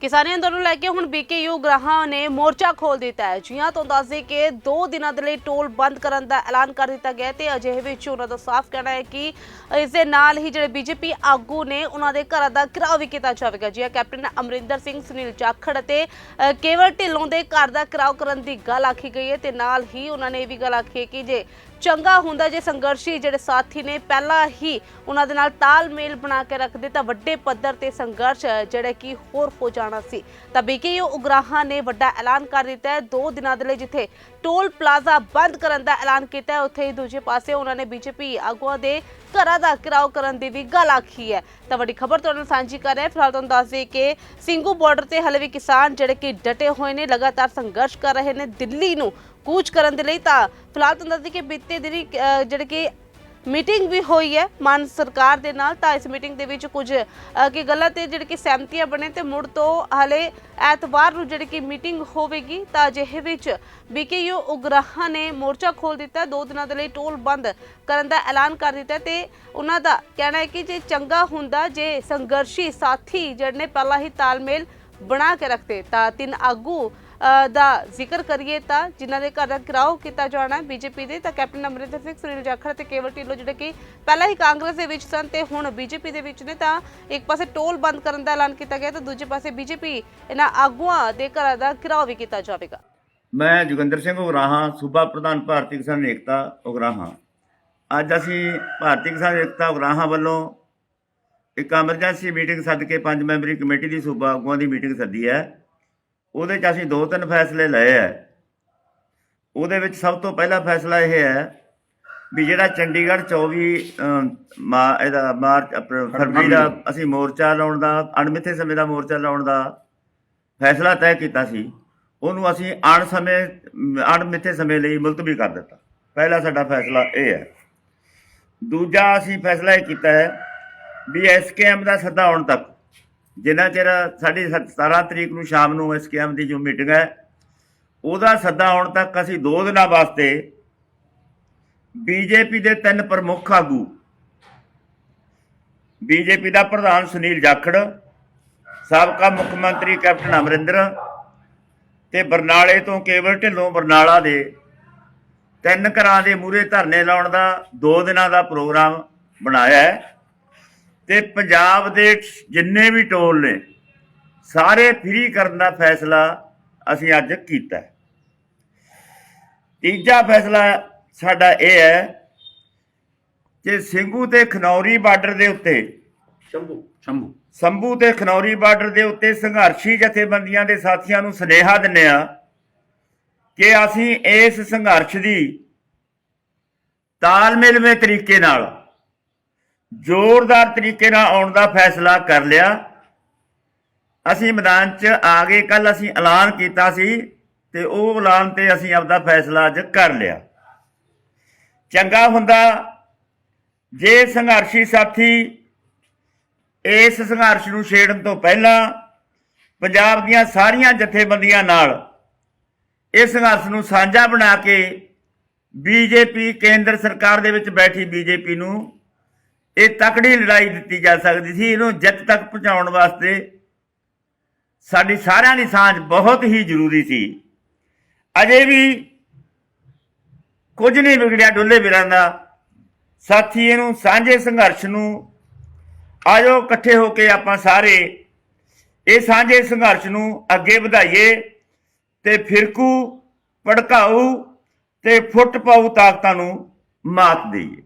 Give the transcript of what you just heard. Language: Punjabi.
ਕਿਸਾਨੀ ਅੰਦੋਲਨ ਲੈ ਕੇ ਹੁਣ ਬੀਕੇਯੂ ਗ੍ਰਾਹਾਂ ਨੇ ਮੋਰਚਾ ਖੋਲ ਦਿੱਤਾ ਹੈ। ਜੀਆਂ ਤੋਂ ਦੱਸਦੇ ਕਿ 2 ਦਿਨਾਂ ਦੇ ਲਈ ਟੋਲ ਬੰਦ ਕਰਨ ਦਾ ਐਲਾਨ ਕਰ ਦਿੱਤਾ ਗਿਆ ਤੇ ਅਜਿਹੇ ਵਿੱਚ ਉਹਨਾਂ ਦਾ ਸਾਫ਼ ਕਹਿਣਾ ਹੈ ਕਿ ਇਸ ਦੇ ਨਾਲ ਹੀ ਜਿਹੜੇ ਬੀਜੇਪੀ ਆਗੂ ਨੇ ਉਹਨਾਂ ਦੇ ਘਰਾਂ ਦਾ ਘਿਰਾਓ ਵੀ ਕੀਤਾ ਜਾਵੇਗਾ। ਜੀ ਕੈਪਟਨ ਅਮਰਿੰਦਰ ਸਿੰਘ, ਸੁਨੀਲ ਜਾਖੜ ਅਤੇ ਕੇਵਲ ਢਿੱਲੋਂ ਦੇ ਘਰ ਦਾ ਘਿਰਾਓ ਕਰਨ ਦੀ ਗੱਲ ਆਖੀ ਗਈ ਹੈ ਤੇ ਨਾਲ ਹੀ ਉਹਨਾਂ ਨੇ ਇਹ ਵੀ ਗੱਲ ਆਖੀ ਹੈ ਕਿ ਜੇ ਚੰਗਾ ਹੁੰਦਾ ਜੇ ਸੰਘਰਸ਼ੀ ਜਿਹੜੇ ਸਾਥੀ ਨੇ ਪਹਿਲਾਂ ਹੀ ਉਹਨਾਂ ਦੇ ਨਾਲ ਤਾਲਮੇਲ ਬਣਾ ਕੇ ਰੱਖਦੇ ਤਾਂ ਵੱਡੇ ਪੱਧਰ ਤੇ ਸੰਘਰਸ਼ ਜਿਹੜਾ ਕਿ ਹੋਰ ਹੋ ਜਾਣਾ ਸੀ। ਤਾਂ ਬੀਕੇਯੂ ਉਗਰਾਹਾਂ ਨੇ ਵੱਡਾ ਐਲਾਨ ਕਰ ਦਿੱਤਾ ਹੈ। ਦੋ ਦਿਨਾਂ ਦੇ ਲਈ ਜਿੱਥੇ ਟੋਲ ਪਲਾਜ਼ਾ ਬੰਦ ਕਰਨ ਦਾ ਐਲਾਨ ਕੀਤਾ ਹੈ, ਉੱਥੇ ਹੀ ਦੂਜੇ ਪਾਸੇ ਉਹਨਾਂ ਨੇ ਬੀਜੇਪੀ ਆਗੂਆਂ ਦੇ ਘਰਾਂ ਦਾ ਘਿਰਾਓ ਕਰਨ ਦੀ ਵੀ ਗੱਲ ਆਖੀ ਹੈ। ਤਾਂ ਵੱਡੀ ਖਬਰ ਤੁਹਾਡੇ ਨਾਲ ਸਾਂਝੀ ਕਰ ਰਹੇ ਹਾਂ। ਫਿਲਹਾਲ ਤੁਹਾਨੂੰ ਦੱਸ ਦਈਏ ਕਿ ਸਿੰਘੂ ਬਾਰਡਰ ਤੇ ਹਲੇ ਵੀ ਕਿਸਾਨ ਜਿਹੜੇ ਕਿ ਡਟੇ ਹੋਏ ਨੇ ਲਗਾਤਾਰ ਸੰਘਰਸ਼ ਕਰ ਰਹੇ ਨੇ ਦਿੱਲੀ ਨੂੰ ਕੂਚ ਕਰਨ ਦੇ ਲਈ ਤਾਂ ਫਿਲਹਾਲ ਤੁਹਾਨੂੰ ਦੱਸ ਦਈਏ ਕਿ ਬੀਤੇ ਦਿਨੀ ਅਹ, ਜਿਹੜੇ ਕਿ ਮੀਟਿੰਗ ਵੀ ਹੋਈ ਹੈ ਮਾਨ ਸਰਕਾਰ ਦੇ ਨਾਲ ਤਾਂ ਇਸ ਮੀਟਿੰਗ ਦੇ ਵਿੱਚ ਕੁਝ ਅਹ, ਕੀ ਗੱਲਾਂ ਤੇ ਜਿਹੜੇ ਕਿ ਸਹਿਮਤੀਆਂ ਬਣੇ ਤੇ ਮੁੜ ਤੋਂ ਹਲੇ ਐਤਵਾਰ ਨੂੰ ਜਿਹੜੀ ਕਿ ਮੀਟਿੰਗ ਹੋਵੇਗੀ ਤਾਂ ਅਜਿਹੇ ਵਿੱਚ ਬੀਕੇਯੂ ਉਗਰਾਹਾਂ ਨੇ ਮੋਰਚਾ ਖੋਲ ਦਿੱਤਾ ਦੋ ਦਿਨਾਂ ਦੇ ਲਈ ਟੋਲ ਬੰਦ ਕਰਨ ਦਾ ਐਲਾਨ ਕਰ ਦਿੱਤਾ ਹੈ ਤੇ ਉਹਨਾਂ ਦਾ ਕਹਿਣਾ ਹੈ ਕਿ ਜੇ ਚੰਗਾ ਹੁੰਦਾ ਜੇ ਸੰਘਰਸ਼ੀ ਸਾਥੀ ਜਿਹੜੇ ਨੇ ਪਹਿਲਾਂ ਹੀ ਤਾਲਮੇਲ ਬਣਾ ਕੇ ਰੱਖਦੇ ਤਾਂ ਤਿੰਨ ਆਗੂ ਦਾ ਜ਼ਿਕਰ ਕਰੀਏ ਤਾਂ ਜਿਨ੍ਹਾਂ ਦੇ ਘਰ ਦਾ ਘਿਰਾਓ ਕੀਤਾ ਜਾਣਾ ਬੀਜੇਪੀ ਦੇ, ਤਾਂ ਕੈਪਟਨ ਅਮਰਿੰਦਰ ਸਿੰਘ, ਸੁਨੀਲ ਜਾਖੜ ਤੇ ਕੇਵਲ ਢਿੱਲੋਂ ਜਿਹੜੇ ਕਿ ਪਹਿਲਾਂ ਹੀ ਕਾਂਗਰਸ ਦੇ ਵਿੱਚ ਸਨ ਤੇ ਹੁਣ ਬੀਜੇਪੀ ਦੇ ਵਿੱਚ ਨੇ, ਤਾਂ ਇੱਕ ਪਾਸੇ ਟੋਲ ਬੰਦ ਕਰਨ ਦਾ ਐਲਾਨ ਕੀਤਾ ਗਿਆ, ਤਾਂ ਦੂਜੇ ਪਾਸੇ ਬੀਜੇਪੀ ਇਹਨਾਂ ਆਗੂਆਂ ਦੇ ਘਰਾਂ ਦਾ ਘਿਰਾਓ ਵੀ ਕੀਤਾ ਜਾਵੇਗਾ। ਮੈਂ ਜੋਗਿੰਦਰ ਸਿੰਘ ਉਗਰਾਹਾਂ, ਸੂਬਾ ਪ੍ਰਧਾਨ ਭਾਰਤੀ ਕਿਸਾਨ ਏਕਤਾ ਉਗਰਾਹਾਂ। ਅੱਜ ਅਸੀਂ ਭਾਰਤੀ ਕਿਸਾਨ ਏਕਤਾ ਉਗਰਾਹਾਂ ਵੱਲੋਂ ਇੱਕ ਐਮਰਜੈਂਸੀ ਮੀਟਿੰਗ ਸੱਦ ਕੇ ਪੰਜ ਮੈਂਬਰੀ ਕਮੇਟੀ ਦੀ, ਸੂਬਾ ਆਗੂਆਂ ਦੀ ਮੀਟਿੰਗ ਸੱਦੀ ਹੈ। ਉਹਦੇ 'ਚ ਅਸੀਂ ਦੋ ਤਿੰਨ ਫੈਸਲੇ ਲਏ ਹੈ ਉਹਦੇ ਵਿੱਚ ਸਭ ਤੋਂ ਪਹਿਲਾ ਫੈਸਲਾ ਇਹ ਹੈ ਵੀ ਜਿਹੜਾ ਚੰਡੀਗੜ੍ਹ 24 ਅਮ, ਮਾ ਇਹਦਾ ਮਾਰਚ ਫਰਵਰੀ ਦਾ ਅਸੀਂ ਮੋਰਚਾ ਲਾਉਣ ਦਾ ਅਣਮਿੱਥੇ ਸਮੇਂ ਦਾ ਮੋਰਚਾ ਲਾਉਣ ਦਾ ਫੈਸਲਾ ਤੈਅ ਕੀਤਾ ਸੀ। ਉਹਨੂੰ ਅਸੀਂ ਅਣ ਸਮੇਂ ਅਣਮਿੱਥੇ ਸਮੇਂ ਲਈ ਮੁਲਤਵੀ ਕਰ ਦਿੱਤਾ। ਪਹਿਲਾ ਸਾਡਾ ਫੈਸਲਾ ਇਹ ਹੈ। ਦੂਜਾ ਅਸੀਂ ਫੈਸਲਾ ਇਹ ਕੀਤਾ ਹੈ ਵੀ ਐਸਕੇਐਮ ਦਾ ਸੱਦਾ ਆਉਣ ਤੱਕ ਜਿੰਨਾ ਚਿਰ ਸਾਡੀ ਸ- 17 ਤਰੀਕ ਨੂੰ ਸ਼ਾਮ ਨੂੰ ਐਸਕੇਐਮ ਦੀ ਜੋ ਮੀਟਿੰਗ ਹੈ, ਉਹਦਾ ਸੱਦਾ ਆਉਣ ਤੱਕ ਅਸੀਂ ਦੋ ਦਿਨਾਂ ਵਾਸਤੇ ਬੀਜੇਪੀ ਦੇ ਤਿੰਨ ਪ੍ਰਮੁੱਖ ਆਗੂ, ਬੀਜੇਪੀ ਦਾ ਪ੍ਰਧਾਨ ਸੁਨੀਲ ਜਾਖੜ, ਸਾਬਕਾ ਮੁੱਖ ਮੰਤਰੀ ਕੈਪਟਨ ਅਮਰਿੰਦਰ ਤੇ ਬਰਨਾਲੇ ਤੋਂ ਕੇਵਲ ਢਿੱਲੋਂ ਬਰਨਾਲਾ ਦੇ ਤਿੰਨ ਘਰਾਂ ਦੇ ਮੂਹਰੇ ਧਰਨੇ ਲਾਉਣ ਦਾ ਦੋ ਦਿਨਾਂ ਦਾ ਪ੍ਰੋਗਰਾਮ ਬਣਾਇਆ ਹੈ। ਤੇ ਪੰਜਾਬ ਦੇ ਜਿੰਨੇ ਵੀ ਟੋਲ ਨੇ ਸਾਰੇ ਫ੍ਰੀ ਕਰਨ ਦਾ ਫੈਸਲਾ ਅਸੀਂ ਅੱਜ ਕੀਤਾ ਹੈ। ਤੀਜਾ ਫੈਸਲਾ ਸਾਡਾ ਇਹ ਹੈ ਕਿ ਸਿੰਘੂ ਤੇ ਖਨੌਰੀ ਬਾਰਡਰ ਦੇ ਉੱਤੇ ਸ਼ੰਭੂ ਸ਼ੰਭੂ ਸੰਭੂ ਤੇ ਖਨੌਰੀ ਬਾਰਡਰ ਦੇ ਉੱਤੇ ਸੰਘਰਸ਼ੀ ਜਥੇਬੰਦੀਆਂ ਦੇ ਸਾਥੀਆਂ ਨੂੰ ਸੁਨੇਹਾ ਦਿੰਨੇ ਆ ਕਿ ਅਸੀਂ ਇਸ ਸੰਘਰਸ਼ ਦੀ ਤਾਲਮੇਲਵੇਂ ਤਰੀਕੇ ਨਾਲ ਜ਼ੋਰਦਾਰ ਤਰੀਕੇ ਨਾਲ ਆਉਣ ਦਾ ਫੈਸਲਾ ਕਰ ਲਿਆ। ਅਸੀਂ ਮੈਦਾਨ 'ਚ ਆ ਗਏ। ਕੱਲ ਅਸੀਂ ਐਲਾਨ ਕੀਤਾ ਸੀ ਤੇ ਉਹ ਐਲਾਨ ਤੇ ਅਸੀਂ ਆਪਦਾ ਫੈਸਲਾ ਅੱਜ ਕਰ ਲਿਆ। ਚੰਗਾ ਹੁੰਦਾ ਜੇ ਸੰਘਰਸ਼ੀ ਸਾਥੀ ਇਸ ਸੰਘਰਸ਼ ਨੂੰ ਛੇੜਨ ਤੋਂ ਪਹਿਲਾਂ ਪੰਜਾਬ ਦੀਆਂ ਸਾਰੀਆਂ ਜਥੇਬੰਦੀਆਂ ਨਾਲ ਇਸ ਸੰਘਰਸ਼ ਨੂੰ ਸਾਂਝਾ ਬਣਾ ਕੇ ਬੀਜੇਪੀ ਕੇਂਦਰ ਸਰਕਾਰ ਦੇ ਵਿੱਚ ਬੈਠੀ ਬੀਜੇਪੀ ਨੂੰ ਇਹ ਤਕੜੀ ਲੜਾਈ ਦਿੱਤੀ ਜਾ ਸਕਦੀ ਸੀ, ਇਹਨੂੰ ਜਿੱਤ ਤੱਕ ਪਹੁੰਚਾਉਣ ਵਾਸਤੇ ਸਾਡੀ ਸਾਰਿਆਂ ਦੀ ਸਾਂਝ ਬਹੁਤ ਹੀ ਜ਼ਰੂਰੀ ਸੀ। ਅਜੇ ਵੀ ਕੁਝ ਨਹੀਂ ਵਿਗੜਿਆ ਡੁੱਲੇ ਵੀਰਾਂ ਦਾ। ਸਾਥੀ, ਇਹਨੂੰ ਸਾਂਝੇ ਸੰਘਰਸ਼ ਨੂੰ ਆਜੋ ਇਕੱਠੇ ਹੋ ਕੇ ਆਪਾਂ ਸਾਰੇ ਇਹ ਸਾਂਝੇ ਸੰਘਰਸ਼ ਨੂੰ ਅੱਗੇ ਵਧਾਈਏ ਤੇ ਫਿਰਕੂ, ਭੜਕਾਊ ਤੇ ਫੁੱਟ ਪਾਊ ਤਾਕਤਾਂ ਨੂੰ ਮਾਤ ਦੇਈਏ।